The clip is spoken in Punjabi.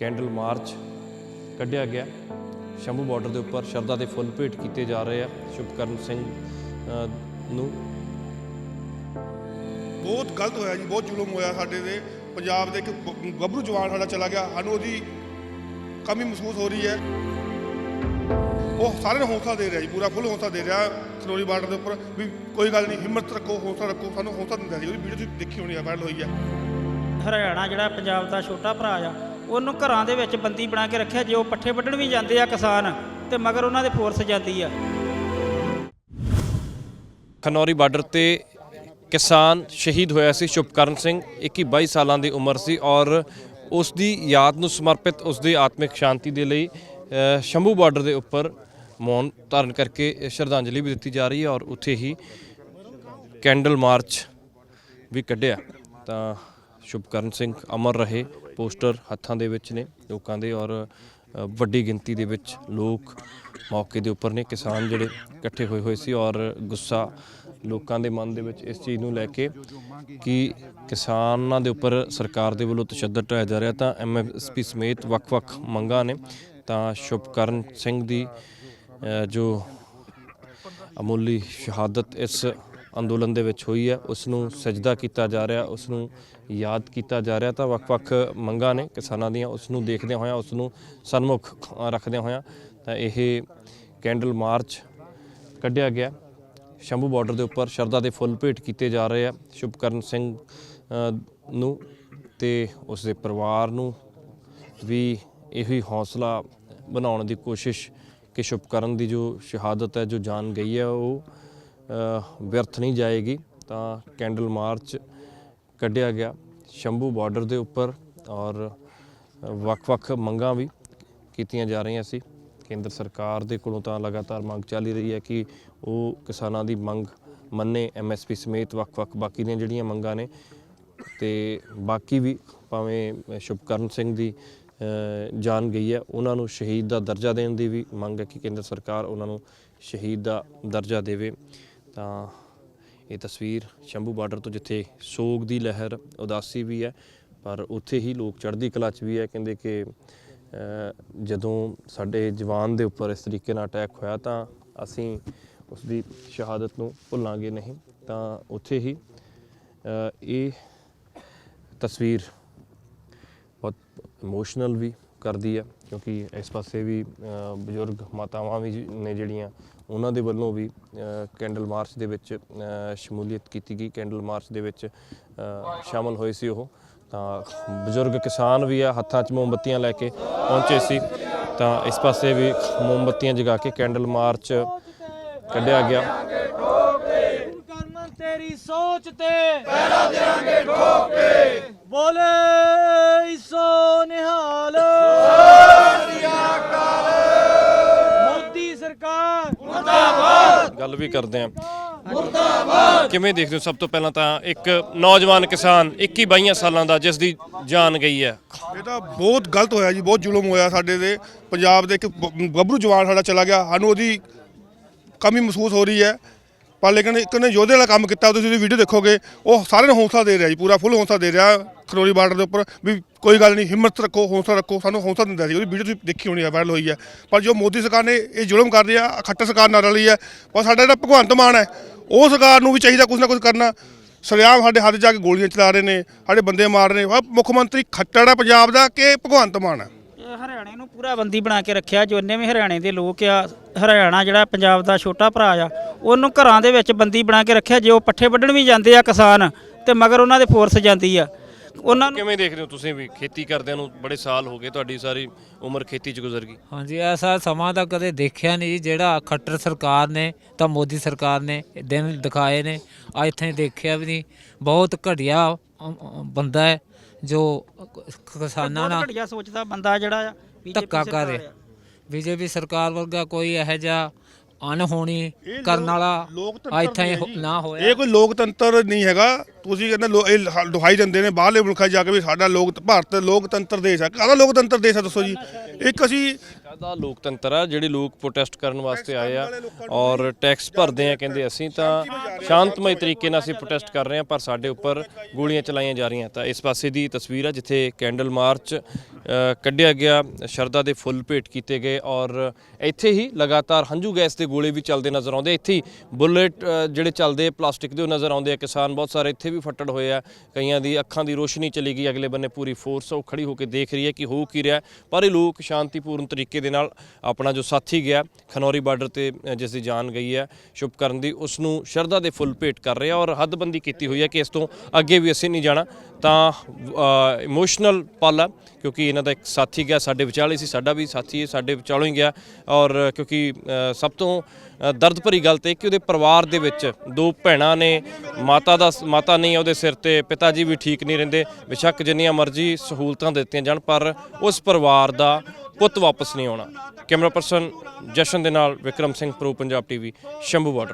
ਕੈਂਡਲ ਮਾਰਚ ਕੱਢਿਆ ਗਿਆ। ਸ਼ੰਭੂ ਬਾਰਡਰ ਦੇ ਉੱਪਰ ਸ਼ਰਧਾ ਦੇ ਫੁੱਲ ਭੇਟ ਕੀਤੇ ਜਾ ਰਹੇ ਆ। ਸ਼ੁਭਕਰਨ ਸਿੰਘ ਨੂੰ ਬਹੁਤ ਗਲਤ ਹੋਇਆ ਜੀ ਬਹੁਤ ਜ਼ੁਲਮ ਹੋਇਆ ਸਾਡੇ ਤੇ। ਪੰਜਾਬ ਦੇ ਇੱਕ ਗੱਭਰੂ ਜਵਾਨ ਸਾਡਾ ਚਲਾ ਗਿਆ। ਸਾਨੂੰ ਉਹਦੀ ਕਮੀ ਮਹਿਸੂਸ ਹੋ ਰਹੀ ਹੈ। ਉਹ ਸਾਰਿਆਂ ਨੂੰ ਹੌਸਲਾ ਦੇ ਰਿਹਾ ਜੀ ਪੂਰਾ ਫੁੱਲ ਹੌਸਲਾ ਦੇ ਰਿਹਾ ਖਨੌਰੀ ਬਾਰਡਰ ਦੇ ਉੱਪਰ। ਵੀ ਕੋਈ ਗੱਲ ਨਹੀਂ ਹਿੰਮਤ ਰੱਖੋ ਹੌਸਲਾ ਰੱਖੋ ਸਾਨੂੰ ਹੌਸਲਾ ਦਿੰਦਾ ਜੀ ਉਹਦੀ ਵੀਡੀਓ ਤੁਸੀਂ ਦੇਖੀ ਹੋਣੀ ਆ ਵਾਇਰਲ ਹੋਈ ਹੈ ਹਰਿਆਣਾ ਜਿਹੜਾ ਪੰਜਾਬ ਦਾ ਛੋਟਾ ਭਰਾ ਆ ਉਹਨੂੰ ਘਰਾਂ ਦੇ ਵਿੱਚ ਬੰਦੀ ਬਣਾ ਕੇ ਰੱਖਿਆ, ਜੇ ਉਹ ਪੱਠੇ ਵੱਢਣ ਵੀ ਜਾਂਦੇ ਆ ਕਿਸਾਨ, ਤੇ ਮਗਰ ਉਹਨਾਂ ਦੇ ਫੋਰਸ ਜਾਂਦੀ ਆ। ਖਨੌਰੀ ਬਾਰਡਰ ਤੇ ਕਿਸਾਨ ਸ਼ਹੀਦ ਹੋਇਆ ਸੀ ਸ਼ੁਭਕਰਨ ਸਿੰਘ 21 22 ਸਾਲਾਂ ਦੀ ਉਮਰ ਸੀ ਔਰ ਉਸ ਦੀ ਯਾਦ ਨੂੰ ਸਮਰਪਿਤ ਉਸ ਦੀ ਆਤਮਿਕ ਸ਼ਾਂਤੀ ਦੇ ਲਈ ਸ਼ੰਭੂ ਬਾਰਡਰ ਦੇ ਉੱਪਰ ਮੌਨ ਧਾਰਨ ਕਰਕੇ ਸ਼ਰਧਾਂਜਲੀ ਵੀ ਦਿੱਤੀ ਜਾ ਰਹੀ ਹੈ ਔਰ ਉੱਥੇ ਹੀ ਕੈਂਡਲ ਮਾਰਚ ਵੀ ਕੱਢਿਆ। ਤਾਂ ਸ਼ੁਭਕਰਨ ਸਿੰਘ ਅਮਰ ਰਹੇ ਪੋਸਟਰ ਹੱਥਾਂ ਦੇ ਵਿੱਚ ਨੇ ਲੋਕਾਂ ਦੇ ਔਰ ਵੱਡੀ ਗਿਣਤੀ ਦੇ ਵਿੱਚ ਲੋਕ ਮੌਕੇ ਦੇ ਉੱਪਰ ਨੇ, ਕਿਸਾਨ ਜਿਹੜੇ ਇਕੱਠੇ ਹੋਏ ਹੋਏ ਸੀ ਔਰ ਗੁੱਸਾ ਲੋਕਾਂ ਦੇ ਮਨ ਦੇ ਵਿੱਚ ਇਸ ਚੀਜ਼ ਨੂੰ ਲੈ ਕੇ ਕਿ ਕਿਸਾਨਾਂ ਦੇ ਉੱਪਰ ਸਰਕਾਰ ਦੇ ਵੱਲੋਂ ਤਸ਼ੱਦਦ ਢਾਇਆ ਜਾ ਰਿਹਾ ਤਾਂ ਐਮਐਸਪੀ ਸਮੇਤ ਵੱਖ-ਵੱਖ ਮੰਗਾਂ ਨੇ। ਤਾਂ ਸ਼ੁਭਕਰਨ ਸਿੰਘ ਦੀ ਜੋ ਅਮੁੱਲੀ ਸ਼ਹਾਦਤ ਇਸ ਅੰਦੋਲਨ ਦੇ ਵਿੱਚ ਹੋਈ ਹੈ। ਉਸ ਨੂੰ ਸਜਦਾ ਕੀਤਾ ਜਾ ਰਿਹਾ ਉਸ ਨੂੰ ਯਾਦ ਕੀਤਾ ਜਾ ਰਿਹਾ ਤਾਂ ਵੱਖ-ਵੱਖ ਮੰਗਾਂ ਨੇ ਕਿਸਾਨਾਂ ਦੀਆਂ। ਉਸ ਨੂੰ ਦੇਖਦੇ ਹੋਇਆਂ ਉਸ ਨੂੰ ਸਨਮੁਖ ਰੱਖਦੇ ਹੋਇਆਂ ਤਾਂ ਇਹ ਕੈਂਡਲ ਮਾਰਚ ਕੱਢਿਆ ਗਿਆ। ਸ਼ੰਭੂ ਬਾਰਡਰ ਦੇ ਉੱਪਰ ਸ਼ਰਧਾ ਦੇ ਫੁੱਲ ਭੇਟ ਕੀਤੇ ਜਾ ਰਹੇ ਆ ਸ਼ੁਭਕਰਨ ਸਿੰਘ ਨੂੰ ਤੇ ਉਸ ਦੇ ਪਰਿਵਾਰ ਨੂੰ ਵੀ ਇਹੋ ਹੀ ਹੌਸਲਾ ਬਣਾਉਣ ਦੀ ਕੋਸ਼ਿਸ਼ ਕਿ ਸ਼ੁਭਕਰਨ ਦੀ ਜੋ ਸ਼ਹਾਦਤ ਹੈ, ਜੋ ਜਾਨ ਗਈ ਹੈ, ਉਹ ਵਿਅਰਥ ਨਹੀਂ ਜਾਏਗੀ, ਤਾਂ ਕੈਂਡਲ ਮਾਰਚ ਕੱਢਿਆ ਗਿਆ। ਸ਼ੰਭੂ ਬਾਰਡਰ ਦੇ ਉੱਪਰ ਔਰ ਵੱਖ-ਵੱਖ ਮੰਗਾਂ ਵੀ ਕੀਤੀਆਂ ਜਾ ਰਹੀਆਂ ਸੀ। ਕੇਂਦਰ ਸਰਕਾਰ ਦੇ ਕੋਲੋਂ ਤਾਂ ਲਗਾਤਾਰ ਮੰਗ ਚੱਲ ਰਹੀ ਹੈ ਕਿ ਉਹ ਕਿਸਾਨਾਂ ਦੀ ਮੰਗ ਮੰਨੇ। ਐਮਐਸਪੀ ਸਮੇਤ ਵੱਖ-ਵੱਖ ਬਾਕੀ ਦੀਆਂ ਜਿਹੜੀਆਂ ਮੰਗਾਂ ਨੇ ਤੇ ਬਾਕੀ ਵੀ ਭਾਵੇਂ ਸ਼ੁਭਕਰਨ ਸਿੰਘ ਦੀ ਜਾਨ ਗਈ ਹੈ, ਉਹਨਾਂ ਨੂੰ ਸ਼ਹੀਦ ਦਾ ਦਰਜਾ ਦੇਣ ਦੀ ਵੀ ਮੰਗ ਹੈ ਕਿ ਕੇਂਦਰ ਸਰਕਾਰ ਉਹਨਾਂ ਨੂੰ ਸ਼ਹੀਦ ਦਾ ਦਰਜਾ ਦੇਵੇ। ਤਾਂ ਇਹ ਤਸਵੀਰ ਸ਼ੰਭੂ ਬਾਰਡਰ ਤੋਂ ਜਿੱਥੇ ਸੋਗ ਦੀ ਲਹਿਰ ਉਦਾਸੀ ਵੀ ਹੈ, ਪਰ ਉੱਥੇ ਹੀ ਲੋਕ ਚੜ੍ਹਦੀ ਕਲਾ 'ਚ ਵੀ ਹੈ। ਕਹਿੰਦੇ ਕਿ ਜਦੋਂ ਸਾਡੇ ਜਵਾਨ ਦੇ ਉੱਪਰ ਇਸ ਤਰੀਕੇ ਨਾਲ ਅਟੈਕ ਹੋਇਆ ਤਾਂ ਅਸੀਂ ਉਸ ਦੀ ਸ਼ਹਾਦਤ ਨੂੰ ਭੁੱਲਾਂਗੇ ਨਹੀਂ। ਤਾਂ ਉੱਥੇ ਹੀ ਇਹ ਤਸਵੀਰ ਬਹੁਤ ਇਮੋਸ਼ਨਲ ਵੀ ਕਰਦੀ ਹੈ ਕਿਉਂਕਿ ਇਸ ਪਾਸੇ ਵੀ ਬਜ਼ੁਰਗ ਮਾਤਾਵਾਂ ਵੀ ਨੇ ਜਿਹੜੀਆਂ ਉਹਨਾਂ ਦੇ ਵੱਲੋਂ ਵੀ ਕੈਂਡਲ ਮਾਰਚ ਦੇ ਵਿੱਚ ਸ਼ਮੂਲੀਅਤ ਕੀਤੀ ਗਈ। ਕੈਂਡਲ ਮਾਰਚ ਦੇ ਵਿੱਚ ਸ਼ਾਮਲ ਹੋਏ ਸੀ ਉਹ। ਤਾਂ ਬਜ਼ੁਰਗ ਕਿਸਾਨ ਵੀ ਆ ਹੱਥਾਂ 'ਚ ਮੋਮਬੱਤੀਆਂ ਲੈ ਕੇ ਪਹੁੰਚੇ ਸੀ। ਤਾਂ ਇਸ ਪਾਸੇ ਵੀ ਮੋਮਬੱਤੀਆਂ ਜਗਾ ਕੇ ਕੈਂਡਲ ਮਾਰਚ ਕੱਢਿਆ ਗਿਆ। ਕਰਮਨ ਤੇਰੀ ਸੋਚ ਤੇ ਪਹਿਰਾ ਦੇਾਂਗੇ ਠੋਕ। ਕੇ ਬੋਲੇ ਸੋ ਨਿਹਾਲ। ਗੱਲ ਵੀ ਕਰਦੇ ਆਂ। ਮੁਰਦਾਬਾਦ ਕਿਵੇਂ ਦੇਖਦੇ ਹੋ? ਸਭ ਤੋਂ ਪਹਿਲਾਂ ਤਾਂ ਇੱਕ ਨੌਜਵਾਨ ਕਿਸਾਨ 21 22 ਸਾਲਾਂ ਦਾ, ਜਿਸ ਦੀ ਜਾਨ ਗਈ ਹੈ। ਇਹ ਤਾਂ ਬਹੁਤ ਗਲਤ ਹੋਇਆ ਜੀ, ਬਹੁਤ ਜ਼ੁਲਮ ਹੋਇਆ ਸਾਡੇ ਤੇ। ਪੰਜਾਬ ਦੇ ਇੱਕ ਬ, ਗੱਭਰੂ ਜਵਾਨ ਸਾਡਾ ਚਲਾ ਗਿਆ। ਸਾਨੂੰ ਉਹਦੀ ਕਮੀ ਮਹਿਸੂਸ ਹੋ ਰਹੀ ਹੈ। ਪਰ ਲੇਕਿਨ ਇੱਕ ਨੇ ਯੋਧੇ ਵਾਲਾ ਕੰਮ ਕੀਤਾ, ਤੁਸੀਂ ਉਹਦੀ ਵੀਡੀਓ ਦੇਖੋਗੇ, ਉਹ ਸਾਰਿਆਂ ਨੂੰ ਹੌਸਲਾ ਦੇ ਰਿਹਾ ਜੀ, ਪੂਰਾ ਫੁੱਲ ਹੌਸਲਾ ਦੇ ਰਿਹਾ ਖਨੌਰੀ ਬਾਰਡਰ ਦੇ ਉੱਪਰ ਵੀ ਕੋਈ ਗੱਲ ਨਹੀਂ, ਹਿੰਮਤ ਰੱਖੋ, ਹੌਸਲਾ ਰੱਖੋ, ਸਾਨੂੰ ਹੌਸਲਾ ਦਿੰਦਾ ਜੀ ਉਹਦੀ ਵੀਡੀਓ ਤੁਸੀਂ ਦੇਖੀ ਹੋਣੀ ਆ ਵਾਇਰਲ ਹੋਈ ਹੈ ਪਰ ਜੋ ਮੋਦੀ ਸਰਕਾਰ ਨੇ ਇਹ ਜ਼ੁਲਮ ਕਰ ਰਹੀ ਆ ਖੱਟਰ ਸਰਕਾਰ ਨਾਲ ਰਲੀ ਹੈ ਪਰ ਸਾਡਾ ਜਿਹੜਾ ਭਗਵੰਤ ਮਾਨ ਹੈ, ਉਹ ਸਰਕਾਰ ਨੂੰ ਵੀ ਚਾਹੀਦਾ ਕੁਝ ਨਾ ਕੁਝ ਕਰਨਾ। ਸਰਿਆਮ ਸਾਡੇ ਹੱਥ ਜਾ ਕੇ ਗੋਲੀਆਂ ਚਲਾ ਰਹੇ ਨੇ, ਸਾਡੇ ਬੰਦੇ ਮਾਰ ਰਹੇ ਨੇ ਆਹ ਮੁੱਖ ਮੰਤਰੀ ਖੱਟੜ ਹੈ ਪੰਜਾਬ ਦਾ ਕਿ ਭਗਵੰਤ ਮਾਨ ਹੈ ਹਰਿਆਣੇ ਨੂੰ ਪੂਰਾ ਬੰਦੀ ਬਣਾ ਕੇ ਰੱਖਿਆ ਜਿੰਨੇ ਵੀ ਹਰਿਆਣੇ ਦੇ ਲੋਕ ਆ ਹਰਿਆਣਾ ਜਿਹੜਾ ਪੰਜਾਬ ਦਾ ਛੋਟਾ ਭਰਾ ਆ ਉਹਨੂੰ ਘਰਾਂ ਦੇ ਵਿੱਚ ਬੰਦੀ ਬਣਾ ਕੇ ਰੱਖਿਆ ਜੇ ਉਹ ਪੱਠੇ ਵੱਢਣ ਵੀ ਜਾਂਦੇ ਆ ਕਿਸਾਨ ਤੇ ਮਗਰ ਉਹਨਾਂ ਦੇ ਫੋਰਸ ਜਾਂਦੀ ਆ। ਉਹਨਾਂ ਨੂੰ ਕਿਵੇਂ ਦੇਖਦੇ ਹੋ ਤੁਸੀਂ ਵੀ? ਖੇਤੀ ਕਰਦਿਆਂ ਨੂੰ ਬੜੇ ਸਾਲ ਹੋ ਗਏ ਤੁਹਾਡੀ ਸਾਰੀ ਉਮਰ ਖੇਤੀ 'ਚ ਗੁਜ਼ਰ ਗਈ। ਹਾਂਜੀ ਐਸਾ ਸਮਾਂ ਤਾਂ ਕਦੇ ਦੇਖਿਆ ਨਹੀਂ ਜੀ, ਜਿਹੜਾ ਖੱਟਰ ਸਰਕਾਰ ਨੇ ਤਾਂ ਮੋਦੀ ਸਰਕਾਰ ਨੇ ਦਿਨ ਦਿਖਾਏ ਨੇ ਅੱਜ ਤਾਈਂ ਦੇਖਿਆ ਵੀ ਨਹੀਂ। ਬਹੁਤ ਘਟੀਆ ਅਮ, ਅਮ, ਬੰਦਾ ਹੈ। ਜੋ ਕਿਸਾਨਾਂ ਨਾਲ ਘਟੀਆ ਸੋਚਦਾ ਬੰਦਾ ਜਿਹੜਾ ਆ BJP ਧੱਕਾ ਕਰ ਸਰਕਾਰ ਰਿਹਾ ਆ। ਬੀਜੇਪੀ ਸਰਕਾਰ ਵਰਗਾ ਕੋਈ ਇਹੋ ਜਿਹਾ ਅਣਹੋਣੀ ਕਰਨ ਵਾਲਾ ਲੋਕਤੰਤਰ ਨਹੀਂ ਹੈ ਹੋ- ਜੀ। ਨਾ ਹੋਇਆ। ਇਹ ਕੋਈ ਲੋਕਤੰਤਰ ਨਹੀਂ ਹੈਗਾ। ਤੁਸੀਂ ਕਹਿੰਦੇ ਲੋ- ਇਹ ਦੁਹਾਈ ਦਿੰਦੇ ਨੇ ਬਾਹਰਲੇ ਮੁਲਕਾਂ 'ਚ ਜਾ ਕੇ ਵੀ ਸਾਡਾ ਲੋਕ ਭਾਰਤ ਲੋਕਤੰਤਰ ਦੇਸ਼ ਹੈ। ਕਾਹਦਾ ਲੋਕਤੰਤਰ ਦੇਸ਼ ਹੈ ਦੱਸੋ ਜੀ? ਇੱਕ ਅਸੀਂ ਕਾਹਦਾ ਲੋਕਤੰਤਰ ਆ ਜਿਹੜੇ ਲੋਕ ਪ੍ਰੋਟੈਸਟ ਕਰਨ ਵਾਸਤੇ ਆਏ ਆ ਔਰ ਟੈਕਸ ਭਰਦੇ ਆ ਕਹਿੰਦੇ ਅਸੀਂ ਤਾਂ ਸ਼ਾਂਤਮਈ ਤਰੀਕੇ ਨਾਲ ਅਸੀਂ ਪ੍ਰੋਟੈਸਟ ਕਰ ਰਹੇ ਆ ਪਰ ਸਾਡੇ ਉੱਪਰ ਗੋਲੀਆਂ ਚਲਾਈਆਂ ਜਾ ਰਹੀਆਂ। ਤਾਂ ਇਸ ਪਾਸੇ ਦੀ ਤਸਵੀਰ ਆ ਜਿੱਥੇ ਕੈਂਡਲ ਮਾਰਚ ਕੱਢਿਆ ਗਿਆ ਸ਼ਰਧਾ ਦੇ ਫੁੱਲ ਭੇਟ ਕੀਤੇ ਗਏ ਔਰ ਇੱਥੇ ਹੀ ਲਗਾਤਾਰ ਹੰਝੂ ਗੈਸ ਦੇ ਗੋਲੇ ਵੀ ਚੱਲਦੇ ਨਜ਼ਰ ਆਉਂਦੇ ਇੱਥੇ ਹੀ ਬੁਲੇਟ ਜਿਹੜੇ ਚੱਲਦੇ ਪਲਾਸਟਿਕ ਦੇ ਉਹ ਨਜ਼ਰ ਆਉਂਦੇ ਆ। ਕਿਸਾਨ ਬਹੁਤ ਸਾਰੇ ਇੱਥੇ ਵੀ ਫੱਟੜ ਹੋਏ ਆ। ਕਈਆਂ ਦੀ ਅੱਖਾਂ ਦੀ ਰੋਸ਼ਨੀ ਚਲੀ ਗਈ। ਅਗਲੇ ਬੰਨੇ ਪੂਰੀ ਫੋਰਸ ਉਹ ਖੜੀ ਹੋ ਕੇ ਦੇਖ ਰਹੀ ਹੈ ਕਿ ਹੋ ਕੀ ਰਿਹਾ। ਪਰ ਇਹ ਲੋਕ ਸ਼ਾਂਤੀਪੂਰਨ ਤਰੀਕੇ ਦੇ ਨਾਲ ਆਪਣਾ ਜੋ ਸਾਥੀ ਗਿਆ, ਖਨੌਰੀ ਬਾਰਡਰ ਤੇ ਜਿਸ ਦੀ ਜਾਨ ਗਈ ਹੈ, ਸ਼ੁਭਕਰਨ ਦੀ ਉਸ ਨੂੰ ਸ਼ਰਧਾ ਦੇ ਫੁੱਲ ਭੇਟ ਕਰ ਰਿਹਾ ਔਰ ਹੱਦਬੰਦੀ ਕੀਤੀ ਹੋਈ ਹੈ ਕਿ ਇਸ ਤੋਂ ਅੱਗੇ ਵੀ ਅਸੀਂ ਨਹੀਂ ਜਾਣਾ। ਤਾਂ ਇਮੋਸ਼ਨਲ ਪਲ ਆ ਕਿਉਂਕਿ ਇਹਨਾਂ ਦਾ ਇੱਕ ਸਾਥੀ ਗਿਆ, ਸਾਡੇ ਵਿਚਾਲੇ ਸੀ, ਸਾਡਾ ਵੀ ਸਾਥੀ ਸਾਡੇ ਵਿਚਾਲੋਂ ਹੀ ਗਿਆ ਔਰ ਕਿਉਂਕਿ ਸਭ ਤੋਂ ਦਰਦ ਭਰੀ ਗੱਲ ਤੇ ਕਿ ਉਹਦੇ ਪਰਿਵਾਰ ਦੇ ਵਿੱਚ ਦੋ ਭੈਣਾਂ ਨੇ, ਮਾਤਾ ਦਾ ਮਾਤਾ ਨਹੀਂ, ਉਹਦੇ ਸਿਰ ਤੇ ਪਿਤਾ ਜੀ ਵੀ ਠੀਕ ਨਹੀਂ ਰਹਿੰਦੇ, ਬੇਸ਼ੱਕ ਜਿੰਨੀਆਂ ਮਰਜ਼ੀ ਸਹੂਲਤਾਂ ਦਿੱਤੀਆਂ ਜਾਣ, ਪਰ ਉਸ ਪਰਿਵਾਰ ਦਾ ਪੁੱਤ ਵਾਪਸ ਨਹੀਂ ਆਉਣਾ। ਕੈਮਰਾ ਪਰਸਨ ਜਸ਼ਨ ਦੇ ਨਾਲ Vikram Singh, pro Punjab TV, Shambhu border.